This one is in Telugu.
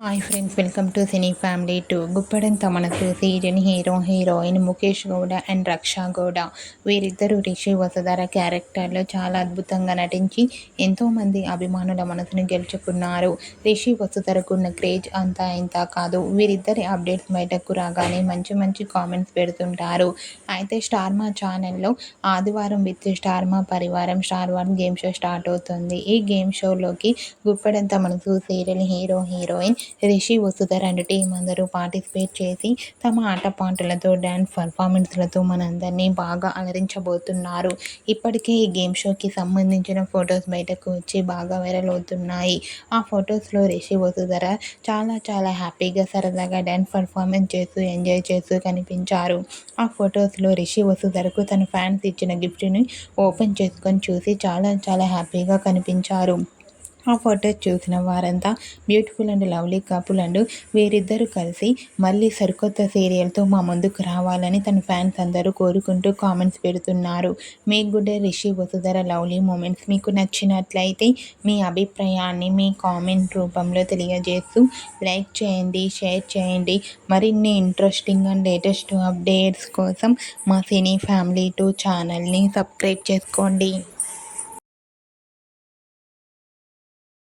Hi friends welcome to cine family two. Guppedantha Manasu serial hero heroine Mukesh Gowda and Raksha Gowda. వీరిద్దరూ రిషి వసుధర క్యారెక్టర్లో చాలా అద్భుతంగా నటించి ఎంతోమంది అభిమానుల మనసును గెలుచుకున్నారు. రిషి వసుధరకున్న క్రేజ్ అంతా ఇంత కాదు. వీరిద్దరి అప్డేట్స్ బయటకు రాగానే మంచి మంచి కామెంట్స్ పెడుతుంటారు. అయితే స్టార్మా ఛానల్లో ఆదివారం with star Maa Parivaram star war game show start అవుతుంది. ఈ game షోలోకి Guppedantha Manasu serial hero heroine Rishi Vasudhar and team అందరూ పార్టిసిపేట్ చేసి తమ ఆటపాటలతో డ్యాన్స్ పర్ఫార్మెన్స్లతో మనందరినీ బాగా అలరించబోతున్నారు. ఇప్పటికే ఈ గేమ్ షోకి సంబంధించిన ఫొటోస్ బయటకు వచ్చి బాగా వైరల్ అవుతున్నాయి. ఆ ఫొటోస్లో రిషి వసుధర చాలా చాలా హ్యాపీగా సరదాగా డ్యాన్స్ పర్ఫార్మెన్స్ చేస్తూ ఎంజాయ్ చేస్తూ కనిపించారు. ఆ ఫొటోస్లో రిషి వసుధరకు తన ఫ్యాన్స్ ఇచ్చిన గిఫ్ట్ని ఓపెన్ చేసుకొని చూసి చాలా చాలా హ్యాపీగా కనిపించారు. ఆ ఫొటోస్ చూసిన వారంతా beautiful and lovely couple and వీరిద్దరూ కలిసి మళ్ళీ సరికొత్త సీరియల్తో మా ముందుకు రావాలని తన ఫ్యాన్స్ అందరూ కోరుకుంటూ కామెంట్స్ పెడుతున్నారు. మీ good Rishi Vasudhara lovely moments మీకు నచ్చినట్లయితే మీ అభిప్రాయాన్ని మీ కామెంట్ రూపంలో తెలియజేస్తూ లైక్ చేయండి షేర్ చేయండి. మరిన్ని ఇంట్రెస్టింగ్ అండ్ లేటెస్ట్ అప్డేట్స్ కోసం మా సినీ ఫ్యామిలీ టూ ఛానల్ని సబ్స్క్రైబ్ చేసుకోండి.